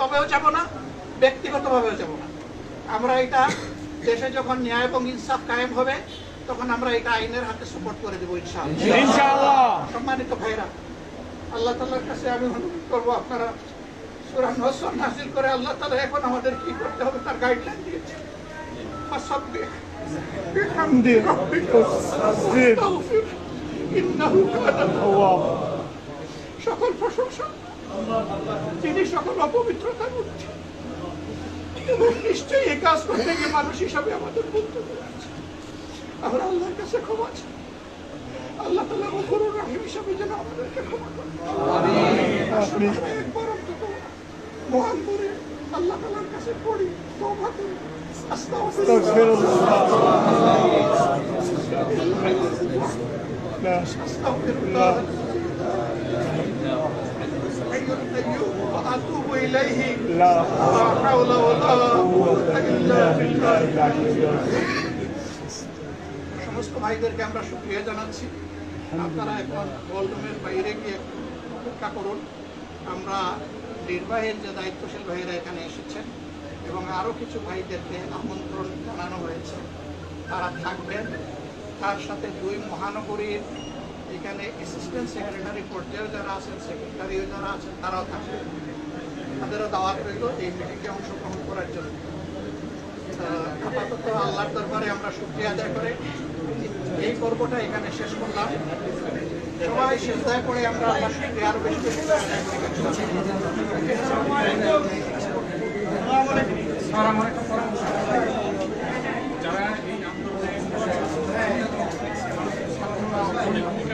কবেও যাব না ব্যক্তিগতভাবেও যাব না। আমরা এটা দেশে যখন ন্যায় এবং ইনসাফ কায়েম হবে তখন আমরা এটা আইনের হাতে সাপোর্ট করে দেবো ইনশাআল্লাহ। সম্মানিত ভাইরা আল্লাহ তালার কাছে আমি অনুরোধ করব আপনারা সুরান হসন হাসিল করে আল্লাহ তালা এখন আমাদের কি করতে হবে তার গাইডলাইন দিয়েছে সকল প্রশংসা তিনি সকল অপবিত্রতার ঊর্ধ্বে এবং নিশ্চয়ই কাজ করতে গিয়ে মানুষ হিসাবে আমাদের বলতে আছে। আমরা আল্লাহর কাছে ক্ষমা চাই। আল্লাহ তালা রহিম হিসাবে যেন আমাদেরকে ক্ষমা করে একবার অন্তত মহান করে আল্লাহ তালার কাছে পড়ি তওবা করি। حي القيوم واتوب اليه لا لا حول ولا قوه الا بالله সমস্ত ভাইদেরকে আমরা শুক্রিয়া জানাচ্ছি আপনারা এখন হলরুমের বাইরে গিয়ে অপেক্ষা করুন আমরা নির্বাহের যে দায়িত্বশীল ভাইয়েরা এখানে এসেছেন এবং আরও কিছু ভাইদেরকে আমন্ত্রণ জানানো হয়েছে তারা থাকবেন তার সাথে দুই মহানগরীর এখানে অ্যাসিস্ট্যান্ট সেক্রেটারি পর্যায়েও যারা আছেন সেক্রেটারিও যারা আছেন, তারাও থাকবেন। তাদেরও দাওয়াত রইল এই মিটিংয়ে অংশগ্রহণ করার জন্য। আপাতত আল্লাহর দরবারে আমরা শুক্রিয়া আদায় করে এই পর্বটা এখানে শেষ করলাম। সবাই শেষদায় করে আমরা আল্লাহ শুক্রিয়া আরও বেশি বেশি করে আদায় করি। যারা এই আন্দোলনে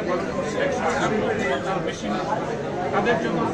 পালন করছে একশো আটান্ন তার বেশি না তাদের জন্য সংগঠনের পক্ষ থেকে একটা জানানো এবং যারা আহত আমরা শুরু করে দিয়েছি হ্যাঁ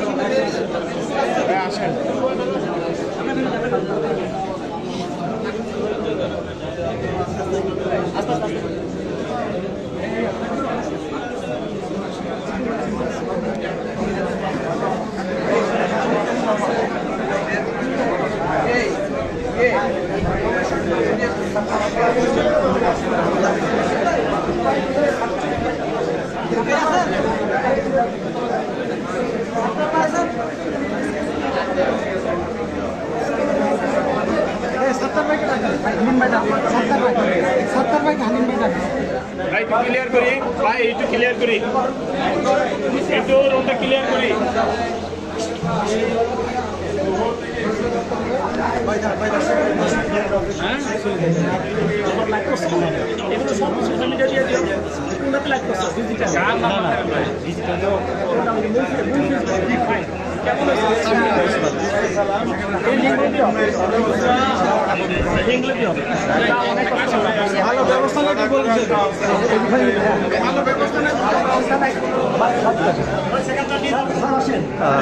একটু ক্লিয়ার করি। ভাই একটু ক্লিয়ার করি। একটু রুমটা ক্লিয়ার করি।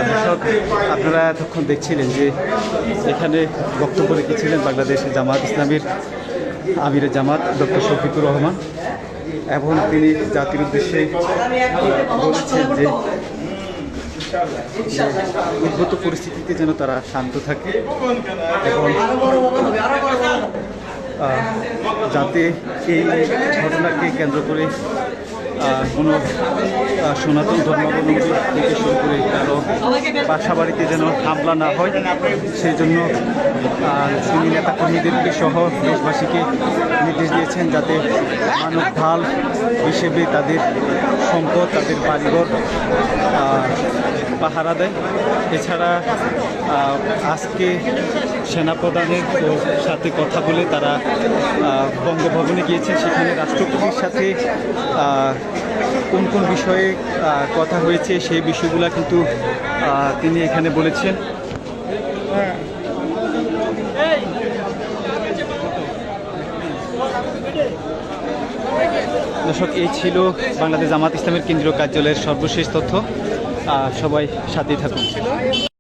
দর্শক আপনারা এতক্ষণ দেখছিলেন যে এখানে বক্তব্য রেখেছিলেন বাংলাদেশের জামাত ইসলামীর আমিরের জামাত ডক্টর শফিকুর রহমান এবং তিনি জাতির উদ্দেশ্যে বলেছেন যে উদ্ভূত পরিস্থিতিতে যেন তারা শান্ত থাকে এবং যাতে এই ঘটনাকে কেন্দ্র করে কোনো সনাতন ধর্মাবলম্বী থেকে শুরু করে কারও বাসা বাড়িতে যেন হামলা না হয় সেই জন্য তিনি নেতাকর্মীদেরকে সহ দেশবাসীকে নির্দেশ দিয়েছেন যাতে মানব ঢাল হিসেবে তাদের সম্পদ, তাদের বাড়িঘর পাহারা দেয়। এছাড়া আজকে সেনাপ্রধানের সাথে কথা বলে তারা বঙ্গভবনে গিয়েছেন সেখানে রাষ্ট্রপতির সাথে কোন কোন বিষয়ে কথা হয়েছে সেই বিষয়গুলো কিন্তু তিনি এখানে বলেছেন। দর্শক, এই ছিল বাংলাদেশ জামাত ইসলামের কেন্দ্রীয় কার্যালয়ের সর্বশেষ তথ্য। সবাই সাথেই থাকুন।